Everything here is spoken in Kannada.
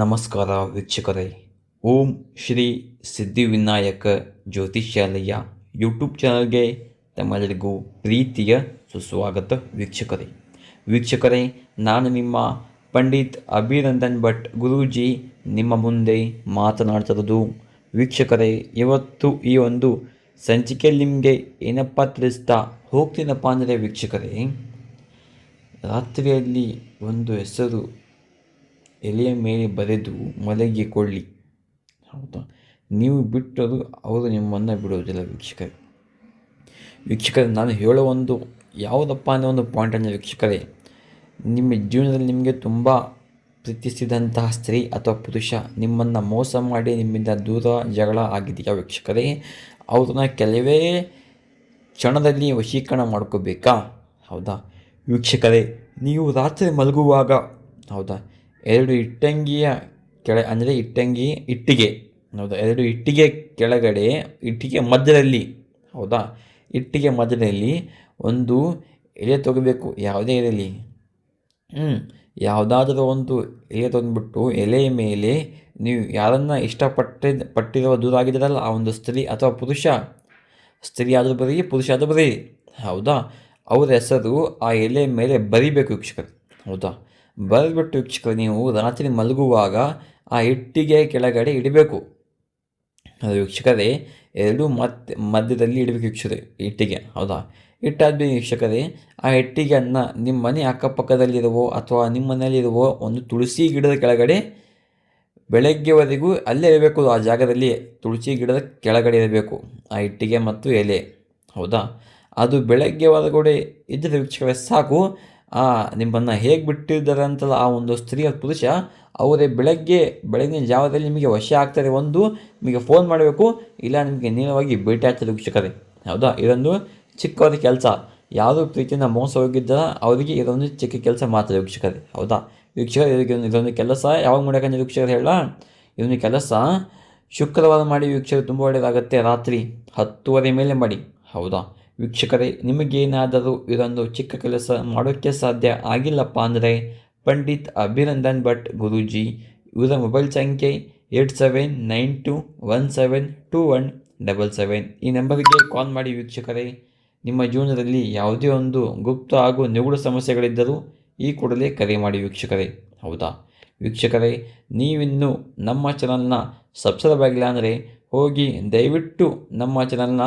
ನಮಸ್ಕಾರ ವೀಕ್ಷಕರೇ. ಓಂ ಶ್ರೀ ಸಿದ್ಧಿವಿನಾಯಕ ಜ್ಯೋತಿಷ್ಯಾಲಯ ಯೂಟ್ಯೂಬ್ ಚಾನಲ್ಗೆ ತಮ್ಮೆಲ್ಲರಿಗೂ ಪ್ರೀತಿಯ ಸುಸ್ವಾಗತ ವೀಕ್ಷಕರೇ. ವೀಕ್ಷಕರೇ, ನಾನು ನಿಮ್ಮ ಪಂಡಿತ್ ಅಭಿನಂದನ್ ಭಟ್ ಗುರೂಜಿ ನಿಮ್ಮ ಮುಂದೆ ಮಾತನಾಡ್ತಿರೋದು, ವೀಕ್ಷಕರೇ, ಇವತ್ತು ಈ ಒಂದು ಸಂಚಿಕೆಯಲ್ಲಿ ನಿಮಗೆ ಏನಪ್ಪ ತಿಳಿಸ್ತಾ ಹೋಗ್ತೀನಪ್ಪ ಅಂದರೆ ವೀಕ್ಷಕರೇ, ರಾತ್ರಿಯಲ್ಲಿ ಒಂದು ಹೆಸರು ಎಲೆಯ ಮೇಲೆ ಬರೆದು ಮಲಗಿಕೊಳ್ಳಿ ಹೌದಾ? ನೀವು ಬಿಟ್ಟರು ಅವರು ನಿಮ್ಮನ್ನು ಬಿಡುವುದಿಲ್ಲ ವೀಕ್ಷಕರೇ. ವೀಕ್ಷಕರೇ, ನಾನು ಹೇಳೋ ಒಂದು, ಯಾವುದಪ್ಪ ಅನ್ನೋ ಒಂದು ಪಾಯಿಂಟ್ ಅಂದರೆ ವೀಕ್ಷಕರೇ. ನಿಮ್ಮ ಜೀವನದಲ್ಲಿ ನಿಮಗೆ ತುಂಬ ಪ್ರೀತಿಸಿದಂತಹ ಸ್ತ್ರೀ ಅಥವಾ ಪುರುಷ ನಿಮ್ಮನ್ನು ಮೋಸ ಮಾಡಿ ನಿಮ್ಮಿಂದ ದೂರ, ಜಗಳ ಆಗಿದೆಯಾ ವೀಕ್ಷಕರೇ? ಅವ್ರನ್ನ ಕೆಲವೇ ಕ್ಷಣದಲ್ಲಿ ವಶೀಕರಣ ಮಾಡ್ಕೋಬೇಕಾ? ಹೌದಾ? ವೀಕ್ಷಕರೇ, ನೀವು ರಾತ್ರಿ ಮಲಗುವಾಗ, ಹೌದಾ? ಎರಡು ಇಟ್ಟಂಗಿಯ ಕೆಳ, ಅಂದರೆ ಇಟ್ಟಂಗಿ ಇಟ್ಟಿಗೆ. ಹೌದಾ? ಎರಡು ಇಟ್ಟಿಗೆ ಕೆಳಗಡೆ, ಇಟ್ಟಿಗೆ ಮಧ್ಯದಲ್ಲಿ. ಹೌದಾ? ಇಟ್ಟಿಗೆ ಮಧ್ಯದಲ್ಲಿ ಒಂದು ಎಲೆ ತೊಗೋಬೇಕು. ಯಾವುದೇ ಇರಲಿ ಹ್ಞೂ ಯಾವುದಾದರೂ ಒಂದು ಎಲೆ ತೊಗೊಂಡ್ಬಿಟ್ಟು ಎಲೆಯ ಮೇಲೆ ನೀವು ಯಾರನ್ನು ಇಷ್ಟಪಟ್ಟಿದ್ದ ಪಟ್ಟಿರುವ ದೂರ ಆಗಿದ್ದಾರಲ್ಲ, ಆ ಒಂದು ಸ್ತ್ರೀ ಅಥವಾ ಪುರುಷ, ಸ್ತ್ರೀ ಆದರೂ ಬರೀ, ಪುರುಷ ಆದರೂ ಬರೀ. ಹೌದಾ? ಅವರ ಹೆಸರು ಆ ಎಲೆ ಮೇಲೆ ಬರಿಬೇಕು, ವೀಕ್ಷಕರು. ಹೌದಾ? ಬರೆದ್ಬಿಟ್ಟು ವೀಕ್ಷಕರು, ನೀವು ರಾತ್ರಿ ಮಲಗುವಾಗ ಆ ಇಟ್ಟಿಗೆ ಕೆಳಗಡೆ ಇಡಬೇಕು. ಅದು ವೀಕ್ಷಕರೇ, ಎರಡು ಮತ್ತೆ ಮಧ್ಯದಲ್ಲಿ ಇಡಬೇಕು ವೀಕ್ಷಕರೇ ಇಟ್ಟಿಗೆ ಹೌದಾ? ಇಟ್ಟಾದ್ಮೇಲೆ ವೀಕ್ಷಕರೇ, ಆ ಇಟ್ಟಿಗೆಯನ್ನು ನಿಮ್ಮ ಮನೆ ಅಕ್ಕಪಕ್ಕದಲ್ಲಿರುವೋ ಅಥವಾ ನಿಮ್ಮ ಮನೆಯಲ್ಲಿರುವೋ ಒಂದು ತುಳಸಿ ಗಿಡದ ಕೆಳಗಡೆ ಬೆಳಗ್ಗೆವರೆಗೂ ಅಲ್ಲೇ ಇರಬೇಕು. ಆ ಜಾಗದಲ್ಲಿ ತುಳಸಿ ಗಿಡದ ಕೆಳಗಡೆ ಇರಬೇಕು. ಆ ಇಟ್ಟಿಗೆ ಮತ್ತು ಎಲೆ, ಹೌದಾ? ಅದು ಬೆಳಗ್ಗೆ ಹೊರಗಡೆ ಇದ್ದರೆ ವೀಕ್ಷಕರೇ ಸಾಕು. ಆ, ನಿಮ್ಮನ್ನು ಹೇಗೆ ಬಿಟ್ಟಿದ್ದಾರೆ ಅಂತಲ್ಲ ಆ ಒಂದು ಸ್ತ್ರೀಯ ಪುರುಷ, ಅವರೇ ಬೆಳಗ್ಗೆ, ಬೆಳಗಿನ ಜಾವದಲ್ಲಿ ನಿಮಗೆ ವಶ ಆಗ್ತಾರೆ ಒಂದು, ನಿಮಗೆ ಫೋನ್ ಮಾಡಬೇಕು, ಇಲ್ಲ ನಿಮಗೆ ನೇರವಾಗಿ ಭೇಟಿ ಆಗ್ತದೆ ವೀಕ್ಷಕರೇ ಹೌದಾ? ಇದೊಂದು ಚಿಕ್ಕವರ ಕೆಲಸ. ಯಾರು ಪ್ರೀತಿಯಿಂದ ಮೋಸ ಹೋಗಿದ್ದಾರ, ಅವರಿಗೆ ಇದೊಂದು ಚಿಕ್ಕ ಕೆಲಸ ಮಾತ್ರ ವೀಕ್ಷಕರೇ. ಹೌದಾ? ವೀಕ್ಷಕರು, ಇದಕ್ಕೆ ಇದೊಂದು ಕೆಲಸ. ಯಾವಾಗ ಮಾಡೋಕ್ಕಂದ್ರೆ ವೀಕ್ಷಕರು ಹೇಳ? ಇದೊಂದು ಕೆಲಸ. ಶುಕ್ರವಾರ ಮಾಡಿ ವೀಕ್ಷಕರು ತುಂಬ ಒಳ್ಳೆಯದಾಗುತ್ತೆ ರಾತ್ರಿ ಹತ್ತುವರೆ ಮೇಲೆ ಮಾಡಿ. ಹೌದಾ? ವೀಕ್ಷಕರೇ, ನಿಮಗೇನಾದರೂ ಇದೊಂದು ಚಿಕ್ಕ ಕೆಲಸ ಮಾಡೋಕ್ಕೆ ಸಾಧ್ಯ ಆಗಿಲ್ಲಪ್ಪ ಅಂದರೆ ಪಂಡಿತ್ ಅಭಿನಂದನ್ ಭಟ್ ಗುರೂಜಿ. ಇವರ ಮೊಬೈಲ್ ಸಂಖ್ಯೆ eight seven nine two one seven two one double seven. ಈ ನಂಬರಿಗೆ ಕಾಲ್ ಮಾಡಿ ವೀಕ್ಷಕರೇ, ನಿಮ್ಮ ಜೀವನದಲ್ಲಿ ಯಾವುದೇ ಒಂದು ಗುಪ್ತ ಹಾಗೂ ನಿಗೂಢ ಸಮಸ್ಯೆಗಳಿದ್ದರೂ ಈ ಕೂಡಲೇ ಕರೆ ಮಾಡಿ ವೀಕ್ಷಕರೇ. ಹೌದಾ? ವೀಕ್ಷಕರೇ, ನೀವಿನ್ನು ನಮ್ಮ ಚಾನಲ್ನ ಸಬ್ಸ್ಕ್ರೈಬ್ ಆಗಿಲ್ಲ ಅಂದರೆ ಹೋಗಿ ದಯವಿಟ್ಟು ನಮ್ಮ ಚಾನಲ್ನ